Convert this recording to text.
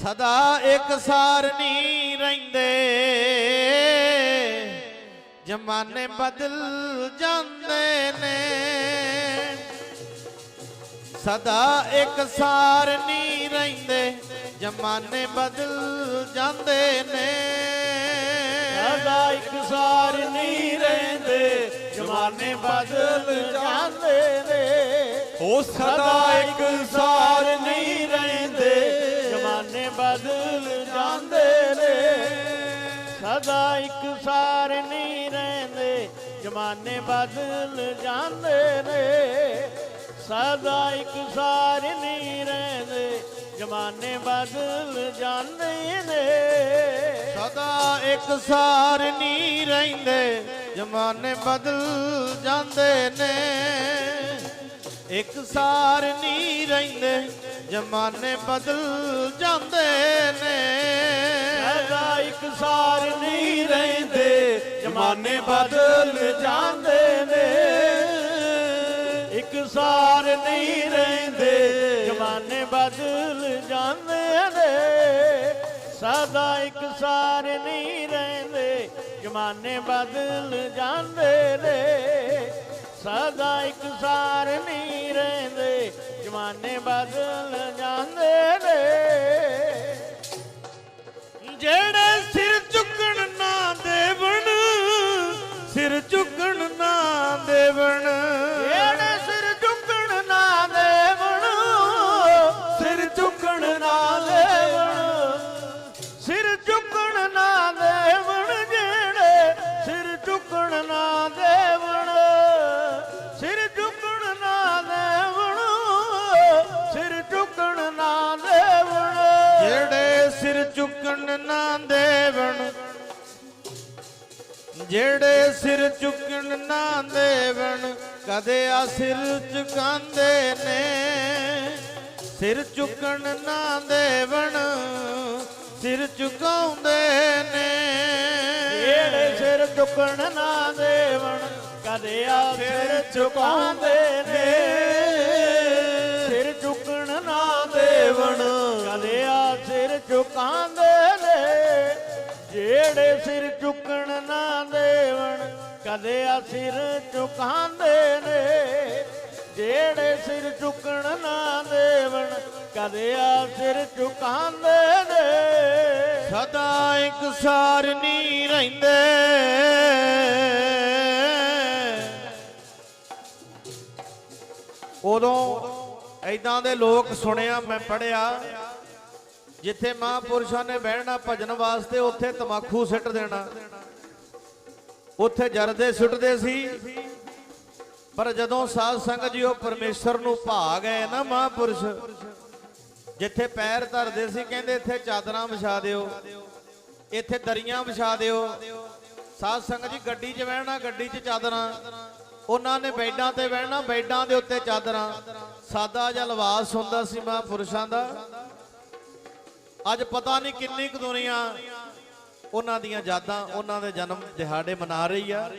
ਸਦਾ ਇੱਕ ਸਾਰ ਨਹੀਂ ਰਹਿੰਦੇ। ਜਮਾਨੇ ਬਦਲ ਜਾਂਦੇ ਨੇ। ਸਦਾ ਇੱਕ ਸਾਰ ਨਹੀਂ ਰਹਿੰਦੇ। ਜਮਾਨੇ ਬਦਲ ਜਾਂਦੇ ਨੇ। ਸਦਾ ਇੱਕ ਸਾਰ ਨਹੀਂ ਰਹਿੰਦੇ। ਜਮਾਨੇ ਬਦਲ ਜਾਂਦੇ ਨੇ। ਉਹ ਸਦਾ ਇੱਕ ਬਦਲ ਜਾਂਦੇ ਨੇ। ਸਦਾ ਇੱਕ ਸਾਰ ਨਹੀਂ ਰਹਿੰਦੇ, ਜਮਾਨੇ ਬਦਲ ਜਾਂਦੇ ਨੇ। ਸਦਾ ਇੱਕ ਸਾਰ ਨਹੀਂ ਰਹਿੰਦੇ, ਜਮਾਨੇ ਬਦਲ ਜਾਂਦੇ ਨੇ। ਸਦਾ ਇੱਕ ਸਾਰ ਨਹੀਂ ਰਹਿੰਦੇ, ਜਮਾਨੇ ਬਦਲ ਜਾਂਦੇ ਨੇ। ਇੱਕ ਸਾਰ ਨਹੀਂ ਰਹਿੰਦੇ ਜਮਾਨੇ ਬਦਲ ਜਾਂਦੇ ਨੇ। ਸਦਾ ਇੱਕ ਸਾਰ ਨਹੀਂ ਰਹਿੰਦੇ, ਜਮਾਨੇ ਬਦਲ ਜਾਂਦੇ ਨੇ। ਇੱਕ ਸਾਰ ਨਹੀਂ ਰਹਿੰਦੇ, ਜਮਾਨੇ ਬਦਲ ਜਾਂਦੇ ਨੇ। ਸਦਾ ਇੱਕ ਸਾਰ ਨਹੀਂ ਰਹਿੰਦੇ, ਜਮਾਨੇ ਬਦਲ ਜਾਂਦੇ ਨੇ। ਸਦਾ ਇੱਕ ਸਿਰ ਝੁਕਣ ਨਾ ਦੇਵਣ। ਜਿਹੜੇ ਸਿਰ ਝੁਕਣ ਨਾ ਦੇਵਣ? ਸਿਰ ਝੁਕਣ ਨਾ ਦੇਵਣ। ਸਿਰ ਝੁਕਣ ਨਾ ਦੇਵਣ ਜਿਹੜੇ ਸਿਰ ਝੁਕਣ ਨਾ ਦੇਵਣ। ਸਿਰ ਝੁਕਣ ਨਾ ਦੇਵਣ ਸਿਰ ਝੁਕਣ ਨਾ ਦੇਵਣ। ਜਿਹੜੇ ਸਿਰ ਝੁਕਣ ਨਾ ਦੇਵਣ ਜਿਹੜੇ ਸਿਰ ਝੁਕਣ ਨਾ ਦੇਵਣ ਕਦੇ ਆ ਸਿਰ ਝੁਕਾਉਂਦੇ ਨੇ। ਸਿਰ ਝੁਕਣ ਨਾ ਦੇਵਣ ਸਿਰ ਝੁਕਾਉਂਦੇ ਨੇ। ਜਿਹੜੇ ਸਿਰ ਝੁਕਣ ਨਾ ਦੇਵਣ ਕਦੇ ਆ ਸਿਰ ਝੁਕਾਉਂਦੇ ਨੇ। ਸਿਰ ਝੁਕਣ ਨਾ ਦੇਵਣ ਕਦੇ ਆ ਸਿਰ ਝੁਕਾਉਂਦੇ ਨੇ ਜਿਹੜੇ ਸਿਰ ਚੁੱਕਣ ਨਾ ਦੇਵਣ, ਕਦੇ ਆ ਸਿਰ ਝੁਕਾਉਂਦੇ ਨੇ। ਜਿਹੜੇ ਸਿਰ ਚੁੱਕਣ ਨਾ ਦੇਵਣ, ਕਦੇ ਆ ਸਿਰ ਝੁਕਾਉਂਦੇ ਨੇ। ਸਦਾ ਇੱਕ ਸਾਰ ਨਹੀਂ ਰਹਿੰਦੇ। ਉਦੋਂ ਐਦਾਂ ਦੇ ਲੋਕ ਸੁਣਿਆ, ਮੈਂ ਪੜਿਆ ਜਿੱਥੇ ਮਹਾਂਪੁਰਸ਼ਾਂ ਨੇ ਬਹਿਣਾ ਭਜਨ ਵਾਸਤੇ, ਉੱਥੇ ਤਮਾਖੂ ਸਿੱਟ ਦੇਣਾ। ਉੱਥੇ ਜਰਦੇ ਸੁੱਟਦੇ ਸੀ। ਪਰ ਜਦੋਂ ਸਾਧ ਸੰਗਤ ਜੀ ਉਹ ਪਰਮੇਸ਼ਰ ਨੂੰ ਭਾ ਗਏ ਨਾ ਮਹਾਂਪੁਰਸ਼, ਜਿੱਥੇ ਪੈਰ ਧਰਦੇ ਸੀ, ਕਹਿੰਦੇ ਇੱਥੇ ਚਾਦਰਾਂ ਵਿਛਾ ਦਿਓ, ਇੱਥੇ ਦਰੀਆਂ ਵਿਛਾ ਦਿਓ। ਸਾਧ ਸੰਗਤ ਜੀ ਗੱਡੀ 'ਚ ਬਹਿਣਾ, ਗੱਡੀ 'ਚ ਚਾਦਰਾਂ, ਉਹਨਾਂ ਨੇ ਬੈਡਾਂ ਤੇ ਬਹਿਣਾ, ਬੈਡਾਂ ਦੇ ਉੱਤੇ ਚਾਦਰਾਂ। ਸਾਦਾ ਜਿਹਾ ਲਿਬਾਸ ਹੁੰਦਾ ਸੀ ਮਹਾਂਪੁਰਸ਼ਾਂ ਦਾ। ਅੱਜ ਪਤਾ ਨਹੀਂ ਕਿੰਨੀ ਕੁ ਦੁਨੀਆ ਉਹਨਾਂ ਦੀਆਂ ਯਾਦਾਂ, ਉਹਨਾਂ ਦੇ ਜਨਮ ਦਿਹਾੜੇ ਮਨਾ ਰਹੀ ਆ।